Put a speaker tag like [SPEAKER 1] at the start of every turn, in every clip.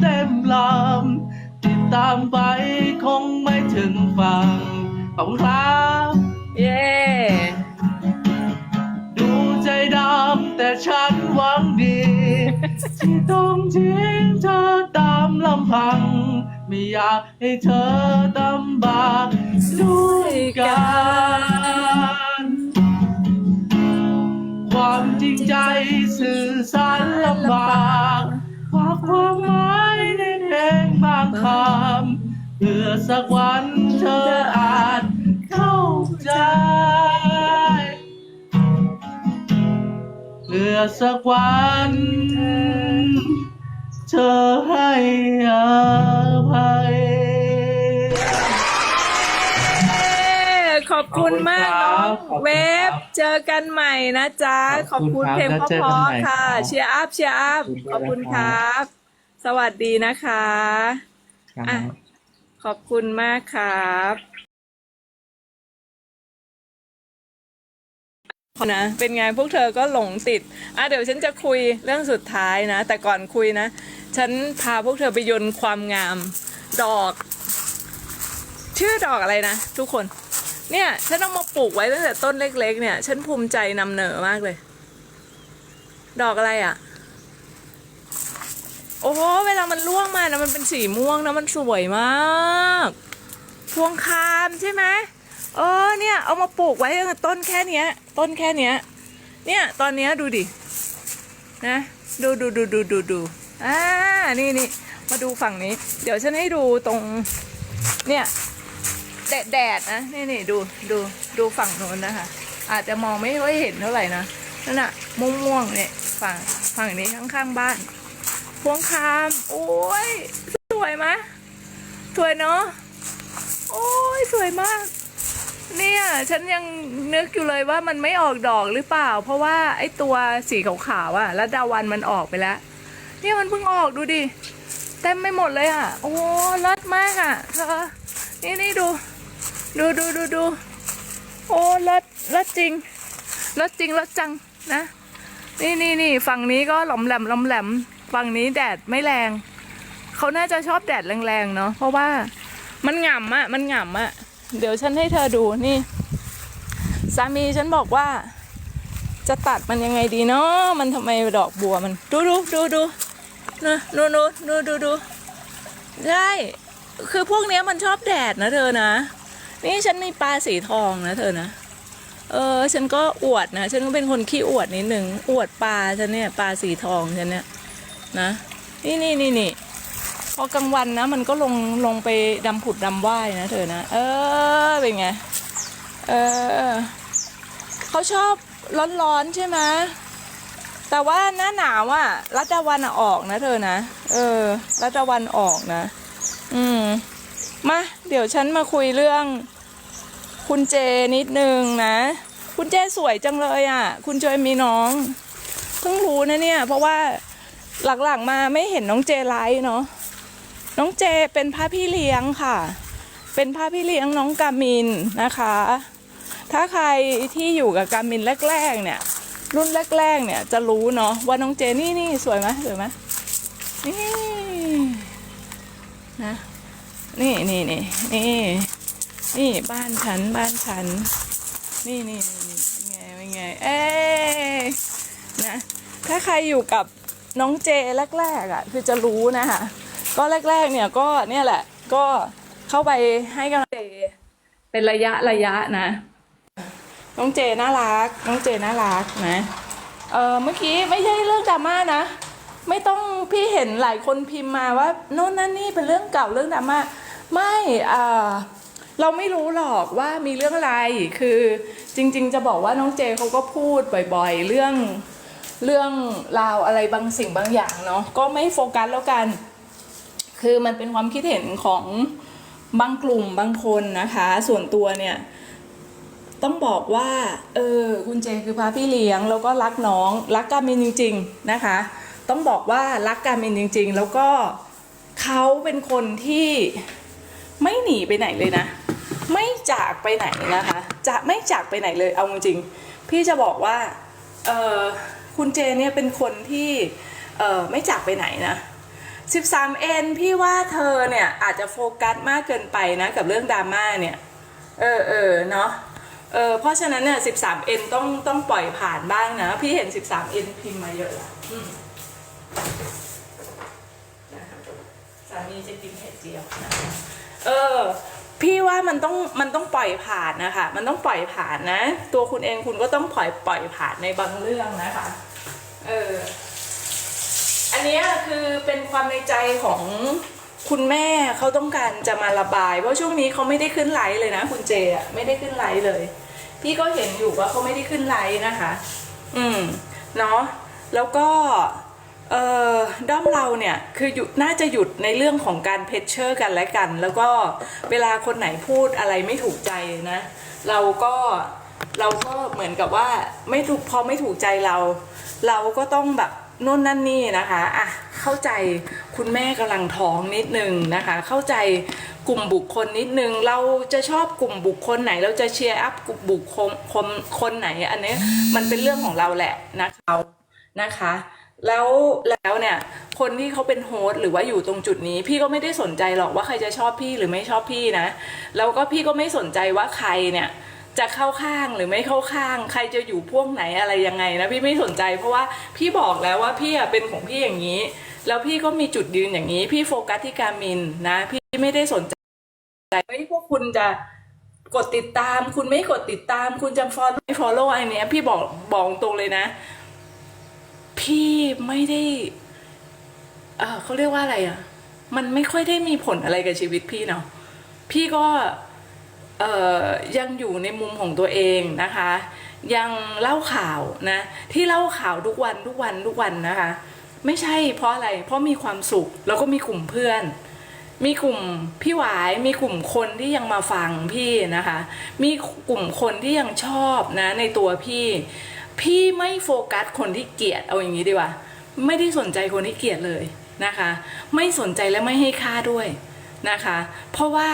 [SPEAKER 1] เต็มลำติดตามไปคงไม่ถึงฝั่งขอบคุณครับ
[SPEAKER 2] เย้
[SPEAKER 1] ดูใจดำแต่ฉันหวังดี ที่ต้องทิ้งเธอตามลำพัง ไม่อยากให้เธอลำบากด้วยกัน ความจริงใจสื่อสารลำบากฝากความหมาย สักวันเธออาจเข้าใจเพื่อสักวัน เธอให้อภัย
[SPEAKER 2] เย้ขอบคุณมากน้อง
[SPEAKER 1] ขอบคุณครับ
[SPEAKER 2] เวฟเจอกันใหม่นะจ๊ะ ข
[SPEAKER 1] ข
[SPEAKER 2] อ
[SPEAKER 1] อ
[SPEAKER 2] บบ
[SPEAKER 1] คุ
[SPEAKER 2] คุณ
[SPEAKER 1] ณครับ
[SPEAKER 2] เพลง
[SPEAKER 1] แล้ว
[SPEAKER 2] เพ
[SPEAKER 1] เจอกัน
[SPEAKER 2] ราะ
[SPEAKER 1] ใหม่
[SPEAKER 2] ๆค่ะ
[SPEAKER 1] ครับ
[SPEAKER 2] เชียร์อัพเชียร์อัพ
[SPEAKER 1] ข
[SPEAKER 2] ข
[SPEAKER 1] อ
[SPEAKER 2] อ
[SPEAKER 1] บบคุ
[SPEAKER 2] คุณณ
[SPEAKER 1] ค
[SPEAKER 2] ค
[SPEAKER 1] รั
[SPEAKER 2] รับสวัสดีนะคะอะ ขอบคุณมากครับนะเป็นไงพวกเธอก็หลงติดอะเดี๋ยวฉันจะคุยเรื่องสุดท้ายนะ แต่ก่อนคุยนะ ฉันพาพวกเธอไปยนต์ความงาม ดอก ชื่อดอกอะไรนะ ทุกคน เนี่ย ฉันเอามาปลูกไว้ตั้งแต่ต้นเล็ก ๆ เนี่ย ฉันภูมิใจนำเหนอมากเลย ดอกอะไรอะ โอ้โหเวลามันร่วงมานะมันเป็นสีม่วงนะมันสวยมากพวงคามใช่ไหมเออเนี่ยเอามาปลูกไว้ต้นแค่เนี้ย ต้นแค่เนี้ย เนี่ยตอนเนี้ยดูดินะดูดูดูดูดูดูอ่านี่นี่มาดูฝั่งนี้ เดี๋ยวฉันให้ดูตรง เนี่ยแดดแดดนะนี่นี่ดูดูดูฝั่งโน้นนะคะ อาจจะมองไม่ค่อยเห็นเท่าไหร่นะนั่นน่ะม่วงม่วงๆเนี่ยฝั่งฝั่งนี้ข้างๆบ้าน พวงคาม โอ้ย สวยไหมสวยเนาะ โอ้ย สวยมาก เนี่ย ฉันยังนึกอยู่เลยว่ามันไม่ออกดอกหรือเปล่า เพราะว่าไอ้ตัวสีขาวๆอะแล้วดาวันมันออกไปแล้ว เนี่ยมันเพิ่งออกดูดิ เต็มไม่หมดเลยอะโอ้เลิศมากอะเธอ นี่นี่ดู ดูดูดูดู โอ้เลิศเลิศจริงเลิศจริงเลิศจังนะ นี่นี่นี่ฝั่งนี้ก็หลอมแหลมหลอมแหลม ฝั่งนี้แดดไม่แรง เขาน่าจะชอบแดดแรงๆเนาะเพราะว่ามันหง่ำอะมันหง่ำอะเดี๋ยวฉันให้เธอดูนี่ สามีฉันบอกว่า จะตัดมันยังไงดีเนาะมันทำไมดอกบัวมันดูดูดูดูนะดูดูดูดูดูใช่คือพวกเนี้ยมันชอบแดดนะเธอนะ นี่ฉันมีปลาสีทองนะเธอนะ เออ ฉันก็อวดนะ ฉันก็เป็นคนขี้อวดนิดหนึ่งอวดปลาฉันเนี่ยปลาสีทองฉันเนี่ย นะ นี่นี่นี่นี่พอกลางวันนะ มันก็ลงลงไปดำผุดดำว่ายนะเธอนะ เออเป็นไง เออเขาชอบร้อนๆใช่ไหมแต่ว่าหน้าหนาวอะรัตวันออกนะเธอนะ เออ รัตวันออกนะ อืม มา เดี๋ยวฉันมาคุยเรื่อง คุณเจนิดนึงนะ คุณเจสวยจังเลยอะคุณเจมีน้อง เพิ่งรู้นะเนี่ย เพราะว่า หลังๆมาไม่เห็นน้องเจไลฟ์เนาะน้องเจเป็นพระพี่เลี้ยงค่ะ เป็นพระพี่เลี้ยงน้องกามินนะคะ ถ้าใครที่อยู่กับกามินแรกๆ เนี่ย รุ่นแรกๆ เนี่ยจะรู้เนาะว่าน้องเจนี่นี่สวยไหมสวยไหมนี่นะนี่นี่นี่นี่นี่บ้านฉันบ้านฉัน นี่นี่นี่ไงไงเอ้นะถ้าใครอยู่กับ น้องเจแรกๆอะคือจะรู้นะคะก็แรกๆเนี่ยก็เนี่ยแหละ ก็เข้าไปให้กำลังใจเป็นระยะระยะนะ น้องเจน่ารัก น้องเจน่ารักนะเออเมื่อกี้ไม่ใช่เรื่องดราม่านะ ไม่ต้องพี่เห็นหลายคนพิมพ์มาว่าโน่นนั่นนี่เป็นเรื่องเก่าเรื่องดราม่าไม่เอ่าเราไม่รู้หรอกว่ามีเรื่องอะไรคือจริง ๆ จะบอกว่าน้องเจเขาก็พูดบ่อย ๆ เรื่อง เรื่องราวอะไรบางสิ่งบางอย่างเนาะก็ไม่โฟกัสแล้วกัน คือมันเป็นความคิดเห็นของบางกลุ่มบางคนนะคะ ส่วนตัวเนี่ย ต้องบอกว่าเออคุณเจคือพระพี่เลี้ยง แล้วก็รักน้อง รักการมินจริง ๆนะคะ ต้องบอกว่ารักการมินจริง ๆ แล้วก็เขาเป็นคนที่ไม่หนีไปไหนเลยนะ ไม่จากไปไหนนะคะ จะไม่จากไปไหนเลยเอาจริงๆพี่จะบอกว่าเออ คุณเจเนี่ยเป็นคนที่ไม่จากไปไหนนะ 13N พี่ว่าเธอเนี่ยอาจจะโฟกัสมากเกินไปนะกับเรื่องดราม่าเนี่ย เออเออเนาะเออเพราะฉะนั้นเนี่ย 13N ต้องต้องปล่อยผ่านบ้างนะ พี่เห็น 13N พิมพ์มาเยอะแล้วนะคะสามีจะกินเห็ดเจียวนะเออ พี่ว่ามันต้องมันต้องปล่อยผ่านนะคะ มันต้องปล่อยผ่านนะ ตัวคุณเองคุณก็ต้องปล่อยปล่อยผ่านในบางเรื่องนะคะ เออ อันนี้คือเป็นความในใจของคุณแม่เขาต้องการจะมาระบาย เพราะช่วงนี้เขาไม่ได้ขึ้นไลฟ์เลยนะ คุณเจอะไม่ได้ขึ้นไลฟ์เลย พี่ก็เห็นอยู่ว่าเขาไม่ได้ขึ้นไลฟ์นะคะ อืม เนาะแล้วก็ เอ่อด้อมเราเนี่ยคือหยุดน่าจะหยุดในเรื่องของการเพชเชอร์กันและกัน แล้วก็เวลาคนไหนพูดอะไรไม่ถูกใจนะ เราก็เราก็เหมือนกับว่าไม่ถูกพอไม่ถูกใจเรา เราก็ต้องแบบนู่นนั่นนี่นะคะอะเข้าใจคุณแม่กำลังท้องนิดนึงนะคะ เข้าใจกลุ่มบุคคลนิดนึง เราจะชอบกลุ่มบุคคลไหน เราจะเชียร์อัพกลุ่มบุคคลคนไหน อันนี้มันเป็นเรื่องของเราแหละนะคะนะคะ แล้วแล้วเนี่ยคนที่เขาเป็นโฮสหรือว่าอยู่ตรงจุดนี้ พี่ก็ไม่ได้สนใจหรอกว่าใครจะชอบพี่หรือไม่ชอบพี่นะ แล้วก็พี่ก็ไม่สนใจว่าใครเนี่ยจะเข้าข้างหรือไม่เข้าข้าง ใครจะอยู่พวกไหนอะไรยังไงนะพี่ไม่สนใจ เพราะว่าพี่บอกแล้วว่าพี่เป็นของพี่อย่างนี้ แล้วพี่ก็มีจุดยืนอย่างนี้ พี่โฟกัสที่การมินนะ พี่ไม่ได้สนใจเฮ้ยพวกคุณจะกดติดตาม คุณไม่กดติดตาม คุณจะ follow ไม่ follow อันนี้พี่บอกบอกตรงเลยนะ พี่ไม่ได้เออเขาเรียกว่าอะไรอะ มันไม่ค่อยได้มีผลอะไรกับชีวิตพี่เนาะพี่ก็เออยังอยู่ในมุมของตัวเองนะคะ ยังเล่าข่าวนะ ที่เล่าข่าวทุกวันทุกวันทุกวันนะคะ ไม่ใช่เพราะอะไร เพราะมีความสุขแล้วก็มีกลุ่มเพื่อน มีกลุ่มพี่หวายมีกลุ่มคนที่ยังมาฟังพี่นะคะ มีกลุ่มคนที่ยังชอบนะในตัวพี่ พี่ไม่โฟกัสคนที่เกลียดเอาอย่างนี้ดีกว่า ไม่ได้สนใจคนที่เกลียดเลยนะคะ ไม่สนใจและไม่ให้ค่าด้วยนะคะ เพราะว่า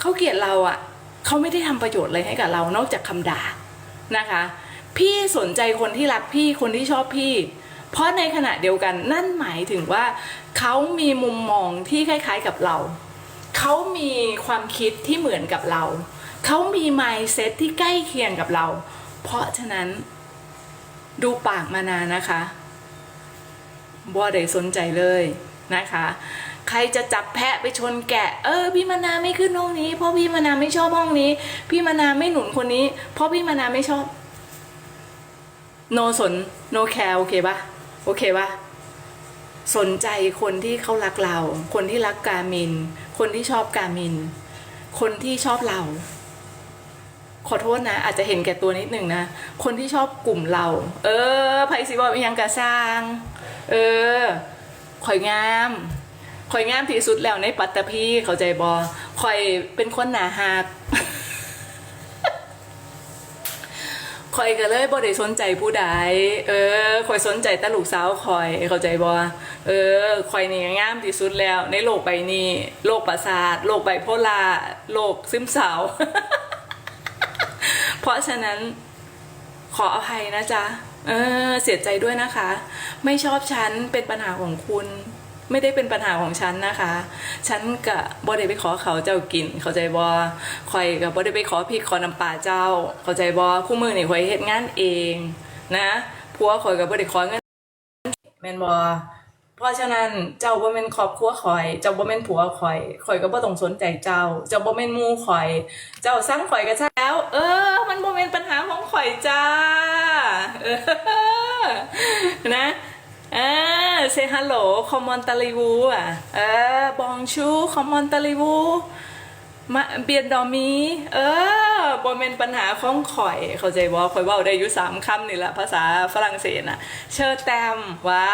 [SPEAKER 2] เขาเกลียดเราอะ่ะเขาไม่ได้ทำประโยชน์อะไรให้กับเรานอกจากคำด่านะคะ พี่สนใจคนที่รักพี่คนที่ชอบพี่ เพราะในขณะเดียวกันนั่นหมายถึงว่าเขามีมุมมองที่คล้าย ๆกับเราเขามีความคิดที่เหมือนกับเรา เขามี mindset ที่ใกล้เคียงกับเรา เพราะฉะนั้น ดูปากมานานนะคะบ่ได้สนใจเลยนะคะ ใครจะจับแพะไปชนแกะ เออ พี่มานาไม่ขึ้นห้องนี้ เพราะพี่มานาไม่ชอบห้องนี้ พี่มานาไม่หนุนคนนี้ เพราะพี่มานาไม่ชอบ โนสน โนแคร์โอเคปะโอเคปะสนใจคนที่เขารักเรา คนที่รักการมิน คนที่ชอบการมิน คนที่ชอบเรา ขอโทษนะ อาจจะเห็นแก่ตัวนิดหนึ่งนะ คนที่ชอบกลุ่มเรา เออไพสิบอกยังกระสร้าง เออข่อยงามข่อยงามที่สุดแล้วในปัตตภีเข้าใจบอข่อยเป็นคนหนาหักข่อยก็เลยบ่ได้สนใจผู้ใด เออข่อยสนใจตลูกสาวข่อยเข้าใจบ่เออข่อยนี่งามที่สุดแล้ว ในโลกใบนี้ โลกประสาท โลกไบโพลาโลกซึมเศร้า เพราะฉะนั้นขออภัยนะจ๊ะ เออ เสียใจด้วยนะคะ ไม่ชอบฉันเป็นปัญหาของคุณ ไม่ได้เป็นปัญหาของฉันนะคะ ฉันกับ่ได้ไปขอเขาเจ้ากิน เข้าใจบ่คอยกับบ่ได้ไปขอพริกขอน้ำปลาเจ้า เข้าใจบ่คู่มือนี่คอยเฮ็ดงานเอง นะ ผัวคอยกับบ่ได้ขอเงินแมนบ่ เพราะฉะนั้นเจ้าบ่แม่นครอบครัวข่อย เจ้าบ่แม่นผัวข่อยข่อยก็บ่ต้องสนใจเจ้า เจ้าบ่แม่นหมู่ข่อย เจ้าสร้างข่อยก็ใช่แล้ว เออ มันบ่แม่นปัญหาของข่อยจ้าเออนะอ่าเซฮัลโหลคอมมอนตาลีวูอะเออบองชูคอมมอนตาลีวู มาเบียนดอมี เออบ่แม่นปัญหาของข่อย เข้าใจบ่ข่อยว้าได้อยู่สามคำนี่แหละภาษาฝรั่งเศสน่ะ เชอร์แตมว้า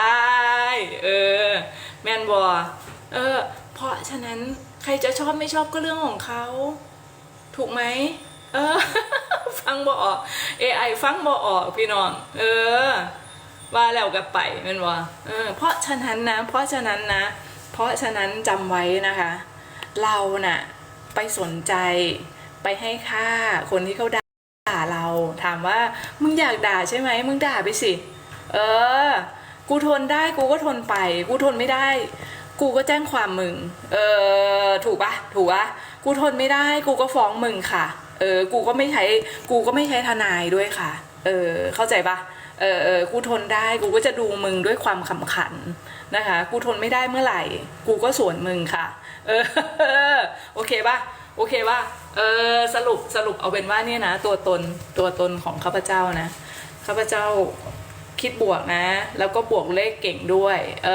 [SPEAKER 2] ยเออ แมนบ่เออ เพราะฉะนั้นใครจะชอบไม่ชอบก็เรื่องของเขา ถูกไหม เออ ฟังบ่ออก AI ฟังบ่ออกพี่น้อง เออ ว่าแล้วก็ไปแมนว่าเออ เพราะฉะนั้นนะ เพราะฉะนั้นนะ เพราะฉะนั้นจำไว้นะคะ เราน่ะ ไปสนใจ ไปให้ค่าคนที่เขาด่าเราถามว่ามึงอยากด่าใช่ไหมมึงด่าไปสิ เออ กูทนได้กูก็ทนไป กูทนไม่ได้ กูก็แจ้งความมึง เออถูกปะถูกปะกูทนไม่ได้ กูก็ฟ้องมึงค่ะ เออ กูก็ไม่ใช้ กูก็ไม่ใช้ทนายด้วยค่ะ เออ เข้าใจปะเออเออกูทนได้กูก็จะดูมึงด้วยความขำขันนะคะ กูทนไม่ได้เมื่อไหร่ กูก็สวนมึงค่ะ เออโอเคป่ะโอเคป่ะเออสรุปสรุปเอาเป็นว่าเนี่ยนะ ตัวตนตัวตนของข้าพเจ้านะข้าพเจ้าคิดบวกนะ แล้วก็บวกเลขเก่งด้วย เอ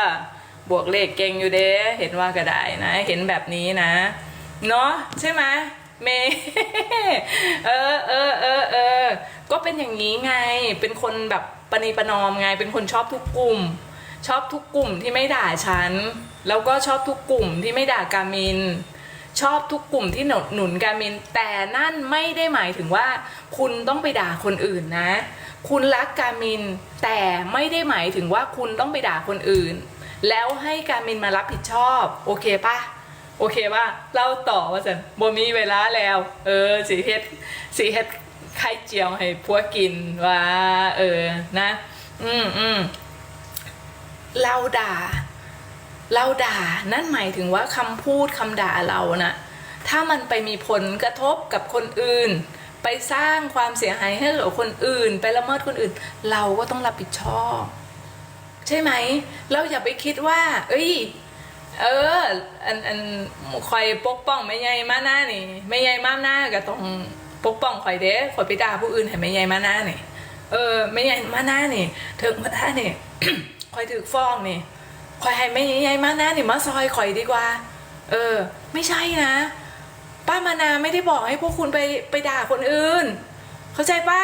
[SPEAKER 2] อบวกเลขเก่งอยู่เด้เห็นว่าก็ได้นะ เห็นแบบนี้นะ เนาะใช่ไหมเมย์เออเออเออเออก็เป็นอย่างนี้ไง เป็นคนแบบปณีประนอมไง เป็นคนชอบทุกกลุ่ม ชอบทุกกลุ่มที่ไม่ด่าฉัน แล้วก็ชอบทุกกลุ่มที่ไม่ด่ากามิน ชอบทุกกลุ่มที่หนุนหนุนการมิน แต่นั่นไม่ได้หมายถึงว่า คุณต้องไปด่าคนอื่นนะ คุณรักการมิน แต่ไม่ได้หมายถึงว่าคุณต้องไปด่าคนอื่น แล้วให้การมินมารับผิดชอบ โอเคปะโอเคปะเล่าต่อว่าสันบ่มีเวลาแล้ว เออสีเฮ็ดสีเฮ็ดไข่เจียวให้พวกกินว่า เออนะ อืมอืมเราด่า เราด่านั่นหมายถึงว่าคำพูดคำด่าเรานะ่ะถ้ามันไปมีผลกระทบกับคนอื่น ไปสร้างความเสียหายให้กับคนอื่น ไปละเมิดคนอื่น เราก็ต้องรับผิดชอบ ใช่ไหมเราอย่าไปคิดว่า เอ้ยเออ อันอันคอยปกป้องไม่ใหญ่มาหน้านี่ไม่ใหญ่มาหน้าก็ต้องปกป้องคอยเด้คอยไปด่าผู้อื่นให้ไม่ใหญ่มาหน้านี่เออไม่ใหญ่มาหน้านี่ถึงมาท่านี่คอยถือฟ้องนี่ คอยให้ไม่ใหญ่มาหน้านี่มาซอยคอยดีกว่า เออ ไม่ใช่นะ ป้ามานาไม่ได้บอกให้พวกคุณไปไปด่าคนอื่น เข้าใจปะ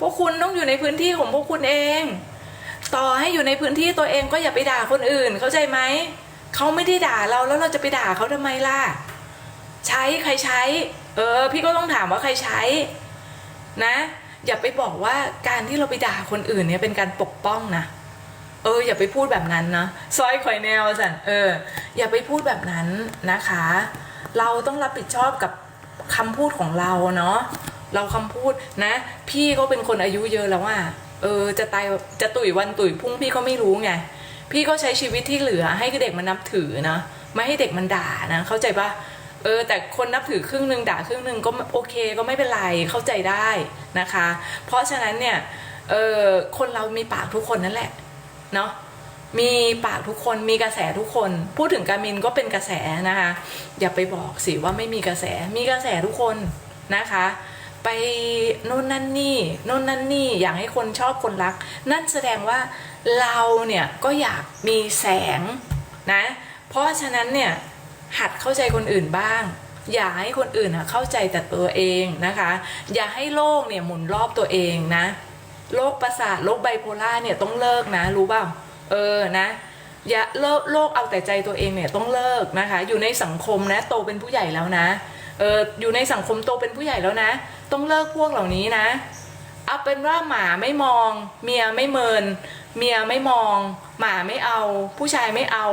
[SPEAKER 2] พวกคุณต้องอยู่ในพื้นที่ของพวกคุณเอง ต่อให้อยู่ในพื้นที่ตัวเองก็อย่าไปด่าคนอื่น เข้าใจไหมเขาไม่ได้ด่าเราแล้วเราจะไปด่าเขาทำไมล่ะ ใช้ใครใช้ เออ พี่ก็ต้องถามว่าใครใช้ นะ อย่าไปบอกว่าการที่เราไปด่าคนอื่นเนี่ยเป็นการปกป้องนะ เอออย่าไปพูดแบบนั้นนะซอยคอยแนวสันเออ อย่าไปพูดแบบนั้นนะคะ เราต้องรับผิดชอบกับคำพูดของเราเนาะเราคำพูดนะ พี่ก็เป็นคนอายุเยอะแล้วว่าเออจะตายจะตุ๋ยวันตุ๋ยพุ่งพี่ก็ไม่รู้ไงพี่ก็ใช้ชีวิตที่เหลือให้เด็กมันนับถือนะไม่ให้เด็กมันด่านะ เข้าใจปะเออแต่คนนับถือครึ่งหนึ่งด่าครึ่งหนึ่งก็โอเคก็ไม่เป็นไรเข้าใจได้นะคะ เพราะฉะนั้นเนี่ยเออคนเรามีปากทุกคนนั่นแหละ เนาะมีปากทุกคนมีกระแสทุกคน พูดถึงการมินก็เป็นกระแสนะคะ อย่าไปบอกสิว่าไม่มีกระแสมีกระแสทุกคนนะคะ ไปโน่นนั่นนี่โน่นนั่นนี่อยากให้คนชอบคนรัก นั่นแสดงว่าเราเนี่ยก็อยากมีแสงนะ เพราะฉะนั้นเนี่ยหัดเข้าใจคนอื่นบ้าง อย่าให้คนอื่นอะเข้าใจแต่ตัวเองนะคะ อย่าให้โลกเนี่ยหมุนรอบตัวเองนะ โรคประสาทโรคไบโพล่าเนี่ยต้องเลิกนะ รู้เปล่าเออนะอย่าเลิกโลกเอาแต่ใจตัวเองเนี่ยต้องเลิกนะคะ อยู่ในสังคมนะโตเป็นผู้ใหญ่แล้วนะเอออยู่ในสังคมโตเป็นผู้ใหญ่แล้วนะ ต้องเลิกพวกเหล่านี้นะเอาเป็นว่าหมาไม่มอง เมียไม่เมิน เมียไม่มอง หมาไม่เอา ผู้ชายไม่เอา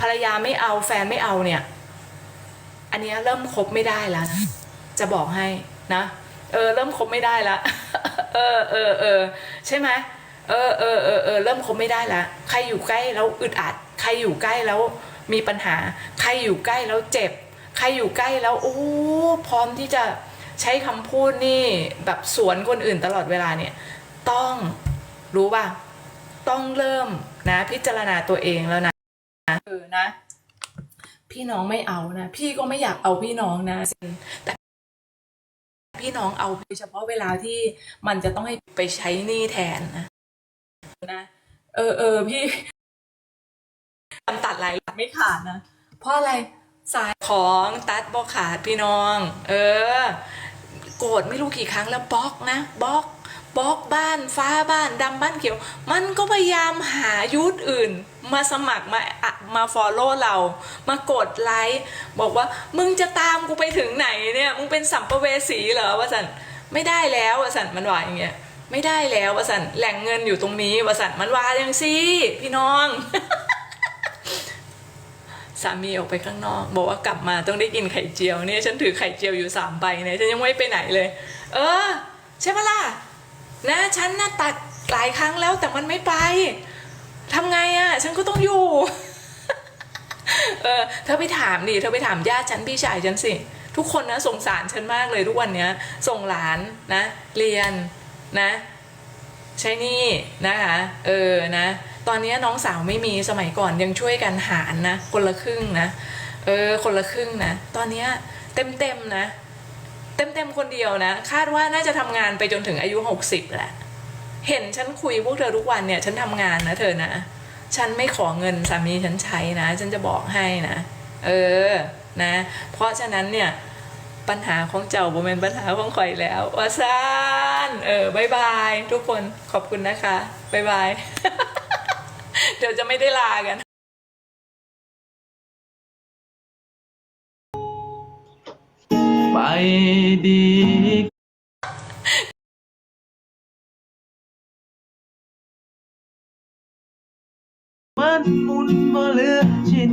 [SPEAKER 2] ภรรยาไม่เอาแฟนไม่เอาเนี่ย อันนี้เริ่มคบไม่ได้แล้วนะจะบอกให้นะ เออ เริ่มคบไม่ได้และเออเออเออใช่ไหมเออเออเออเออเริ่มคบไม่ได้ละใครอยู่ใกล้แล้วอึดอัด ใครอยู่ใกล้แล้วมีปัญหา ใครอยู่ใกล้แล้วเจ็บ ใครอยู่ใกล้แล้วโอ้พร้อมที่จะใช้คำพูดนี่แบบสวนคนอื่นตลอดเวลาเนี่ย ต้องรู้ป่ะต้องเริ่มนะพิจารณาตัวเองแล้วนะเออนะ พี่น้องไม่เอานะ พี่ก็ไม่อยากเอาพี่น้องนะแต่ พี่น้องเอาโดยเฉพาะเวลาที่มันจะต้องให้ไปใช้หนี้แทนนะนะเออเออพี่จำตัดหลายหลักไม่ขาดนะเพราะอะไรสายของตัดบอขาดพี่น้อง เออ โกรธไม่รู้กี่ครั้งแล้วบล็อกนะบล็อกบล็อกบ้านฟ้าบ้านดำบ้านเขียว มันก็พยายามหายุทธอื่น มาสมัครมาอะมาฟอลโล่เรา มากดไลค์บอกว่ามึงจะตามกูไปถึงไหนเนี่ยมึงเป็นสัมภเวสีเหรอวะสันไม่ได้แล้ววะสันมันว่าอย่างเงี้ยไม่ได้แล้ววะสันแหล่งเงินอยู่ตรงนี้วะสันมันว่าอย่างสิพี่น้องสามีออกไปข้างนอก บอกว่ากลับมาต้องได้กินไข่เจียวเนี่ยฉันถือไข่เจียวอยู่สามใบเนี่ยฉันยังไม่ไปไหนเลย เออ ใช่ปะล่ะนะฉันน่ะตัดหลายครั้งแล้วแต่มันไม่ไป ทำไงอะ่ะ ฉันก็ต้องอยู่ เออเธอไปถามดิเธอไปถามญาติฉันพี่ชายฉันสิ ทุกคนนะสงสารฉันมากเลยทุกวันเนี้ย ส่งหลานนะ เรียนนะ ใช่นี่นะคะ เออนะ ตอนนี้น้องสาวไม่มีสมัยก่อนยังช่วยกันหารนะ คนละครึ่งนะ เออ คนละครึ่งนะ ตอนนี้เต็มเต็มๆนะ เต็มเต็มๆคนเดียวนะ คาดว่าน่าจะทำงานไปจนถึงอายุหกสิบแหละ เห็นฉันคุยพวกเธอทุกวันเนี่ยฉันทำงานนะเธอนะ ฉันไม่ขอเงินสามีฉันใช้นะ ฉันจะบอกให้นะ เออนะ เพราะฉะนั้นเนี่ยปัญหาของเจ้าบ่เป็นปัญหาของข่อยแล้วว่าซานเออบายบายทุกคนขอบคุณนะคะบายบาย เดี๋ยวจะไม่ได้ลากัน
[SPEAKER 1] ไปดี มันมุนมาเหลือ